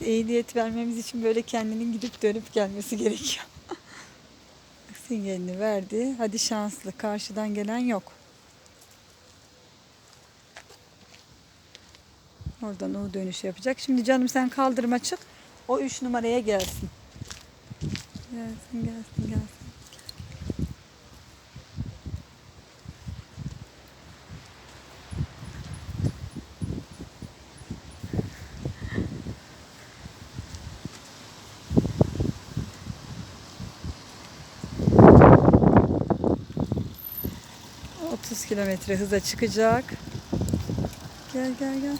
Ehliyet vermemiz için böyle kendinin gidip dönüp gelmesi gerekiyor. Sinyalini verdi. Hadi şanslı. Karşıdan gelen yok. Oradan o dönüş yapacak. Şimdi canım sen kaldırıma çık. O üç numaraya gelsin. Gelsin gelsin gelsin. ...30 kilometre hıza çıkacak. Gel gel gel.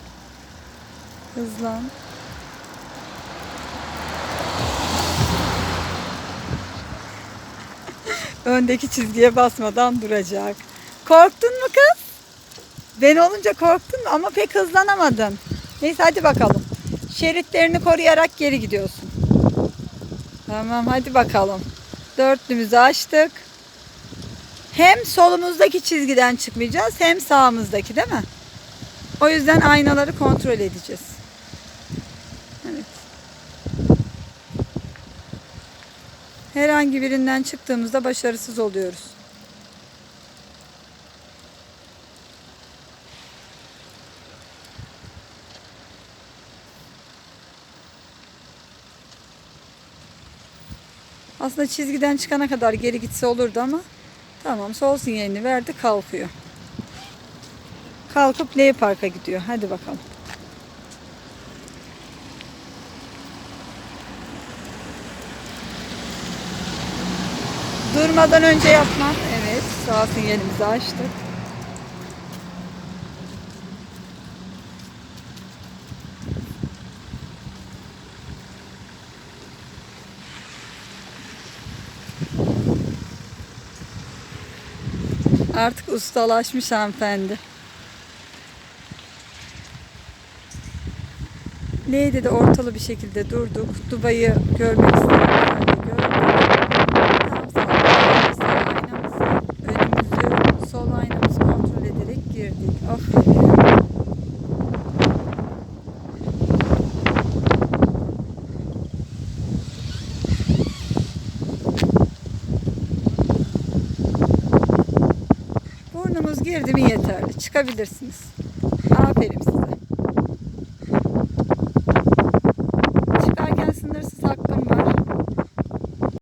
Hızlan. Öndeki çizgiye basmadan duracak. Korktun mu kız? Ben olunca korktun ama pek hızlanamadın. Neyse hadi bakalım. Şeritlerini koruyarak geri gidiyorsun. Tamam hadi bakalım. Dörtlümüzü açtık. Hem solumuzdaki çizgiden çıkmayacağız hem sağımızdaki değil mi? O yüzden aynaları kontrol edeceğiz. Evet. Herhangi birinden çıktığımızda başarısız oluyoruz. Aslında çizgiden çıkana kadar geri gitse olurdu ama tamam sol sinyalini verdi kalkıyor. Kalkıp L Park'a gidiyor. Hadi bakalım. Durmadan önce yapmak. Evet, sağ sinyalimizi açtık. Artık ustalaşmış hanımefendi. L'de de ortalı bir şekilde durduk. Dubai'yi görmek istedik. Burnumuz girdi mi yeterli. Çıkabilirsiniz. Aferin size.